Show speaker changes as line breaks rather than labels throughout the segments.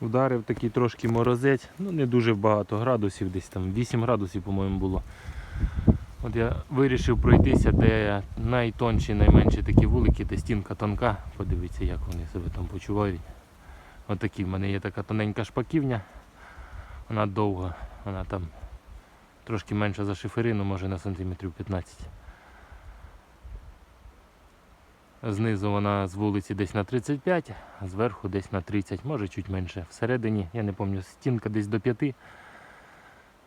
Ударив такий трошки морозець, ну не дуже багато градусів, десь там 8 градусів, по-моєму, було. От я вирішив пройтися, де найтонші, найменші такі вулики, де стінка тонка. Подивіться, як вони себе там почувають. Отакі в мене є така тоненька шпаківня. Вона довга, вона там трошки менша за шиферину, може на сантиметрів 15. Знизу вона з вулиці десь на 35, а зверху десь на 30, може чуть менше. Всередині, я не пам'ятаю, стінка десь до 5,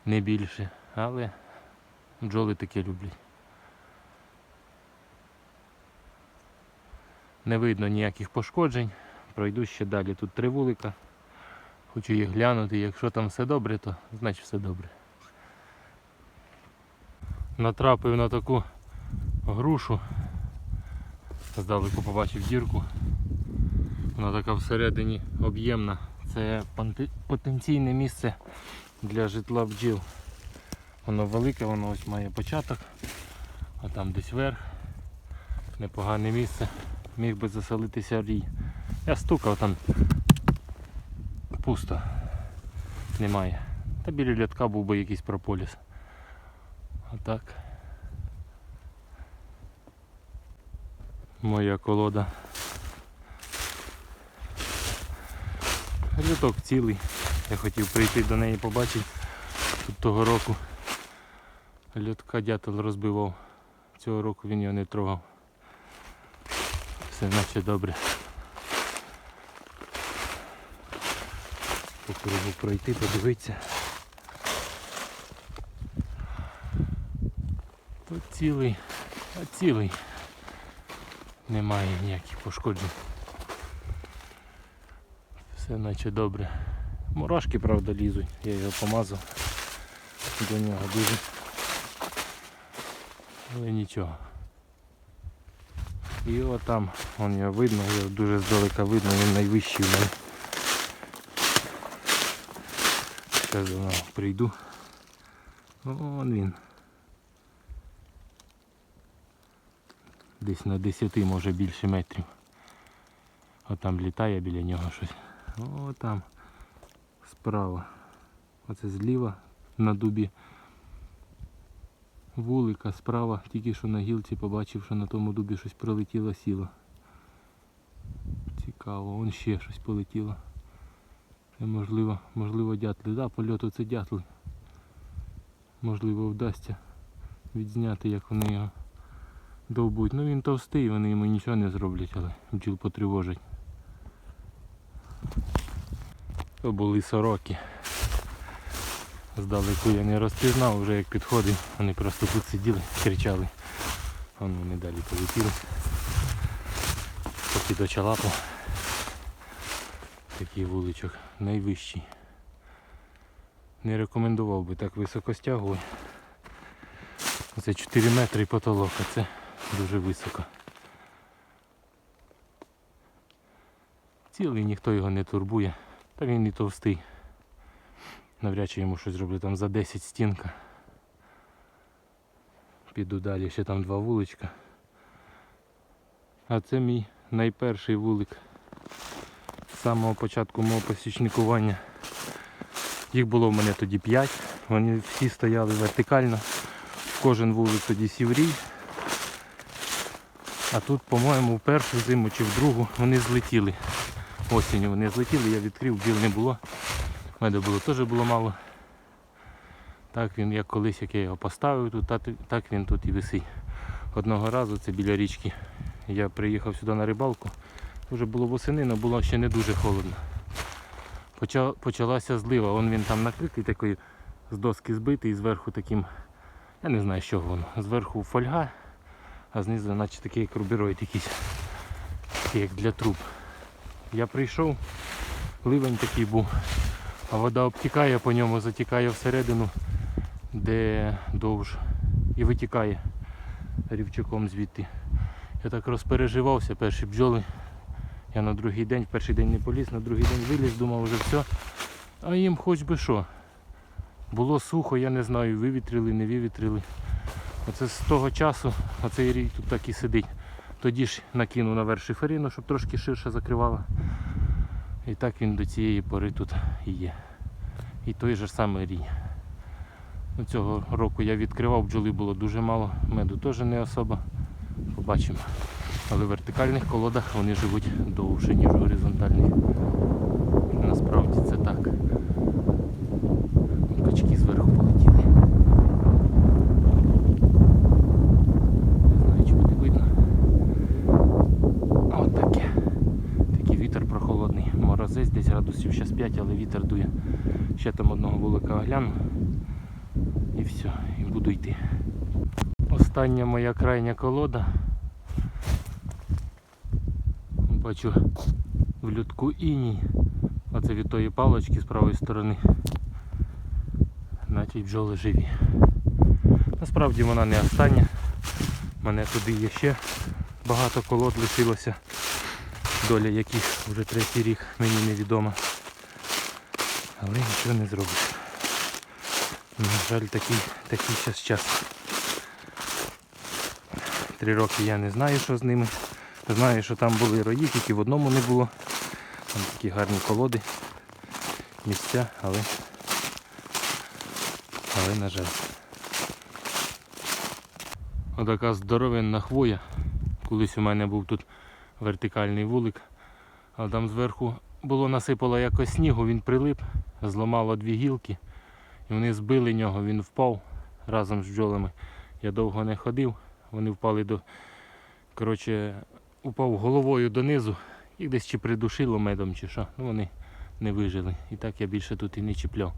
не більше, але бджоли таке люблять. Не видно ніяких пошкоджень. Пройду ще далі. Тут три вулика. Хочу їх глянути. Якщо там все добре, то значить все добре. Натрапив на таку грушу. Здалеку побачив дірку. Вона така всередині об'ємна. Це потенційне місце для житла бджіл. Воно велике, воно ось має початок, а там десь верх. Непогане місце. Міг би заселитися рій. Я стукав там. Пусто. Немає. Та біля лятка був би якийсь прополіс. Отак. Моя колода. Люток цілий. Я хотів прийти до неї побачити. Тут того року льотка дятел розбивав. Цього року він його не трогав. Все наче добре. Попробую пройти, подивитися. Тут цілий, а цілий. Немає ніяких пошкоджень. Все наче добре. Мурашки, правда, лізуть, я його помазав до нього дуже. Але нічого. І отам, вон його видно, його дуже здалека видно, він найвищий в мене. Зараз до нього прийду. Вон він. Десь на 10, може більше метрів. Отам літає біля нього щось. О, там справа. Оце зліва на дубі. Вулика справа, тільки що на гілці побачив, що на тому дубі щось прилетіло сіло. Цікаво, вон ще щось полетіло. Це можливо, можливо дятли. Да, польоту це дятли. Можливо вдасться відзняти, як вони його довбуть. Ну він товстий, вони йому нічого не зроблять, але бджіл потривожать. То були сороки. Здалеку я не розпізнав, вже як підходив, вони просто тут сиділи, кричали. Вон вони далі полетіли. Поки до чалапу. Такий вуличок найвищий. Не рекомендував би так високо стягувати. Це 4 метри потолок, а це дуже високо. Цілий ніхто його не турбує, та він і товстий. Навряд чи йому щось зроблю там за 10 стінка. Піду далі, ще там два вуличка. А це мій найперший вулик з самого початку мого посічникування. Їх було в мене тоді 5. Вони всі стояли вертикально. Кожен вулик тоді сів рій. А тут, по-моєму, в першу зиму чи в другу вони злетіли. Осінню вони злетіли, я відкрив, біл не було. Меду було теж було мало. Так він, як колись, як я його поставив тут, так, він тут і висить. Одного разу це біля річки. Я приїхав сюди на рибалку. Вже було восени, але було ще не дуже холодно. Почалася злива, Вон він там накритий такою з доски збитий, зверху таким, я не знаю, що воно. Зверху фольга, а знизу наче такий як рубіроїд якийсь, як для труб. Я прийшов, ливень такий був, а вода обтікає по ньому, затікає всередину, де довж і витікає рівчаком звідти. Я так розпереживався, перші бджоли. Я на другий день, в перший день не поліз, на другий день виліз, думав вже все. А їм хоч би що. Було сухо, я не знаю, вивітрили, не вивітрили. Оце з того часу, оцей рік тут так і сидить. Тоді ж накинув наверх шиферину, щоб трошки ширше закривала. І так він до цієї пори тут і є. І той же самий рій. Ну, Цього року я відкривав, бджоли було дуже мало, меду теж не особо. Побачимо. Але в вертикальних колодах вони живуть довше, ніж в горизонтальних. Насправді це так. Вон Качки зверху полетіли. Не знаю, чи буде видно. От таке. Такий вітер прохолодний. Морозець десь градусів зараз 5, але вітер дує. Ще там одного вулика огляну. І все, і буду йти. Остання моя крайня колода. Бачу в людку іній. Оце від тої палочки з правої сторони. Значить бджоли живі. Насправді вона не остання. У мене туди є ще багато колод лишилося. Доля яких вже третій рік мені невідома. Але нічого не зробиш. На жаль, такий, такий зараз час. Три роки я не знаю, що з ними. Знаю, що там були рої, тільки в одному не було. Там такі гарні колоди, місця, але, але на жаль. Отака здоровенна хвоя. Колись у мене був тут вертикальний вулик, а там зверху було насипало якось снігу, він прилип, зламало дві гілки, і вони збили нього, він впав разом з бджолами. Я довго не ходив, вони впали до. Коротше, упав головою донизу, їх десь чи придушило медом, чи що. Ну вони не вижили. І так я більше тут і не чіпляв.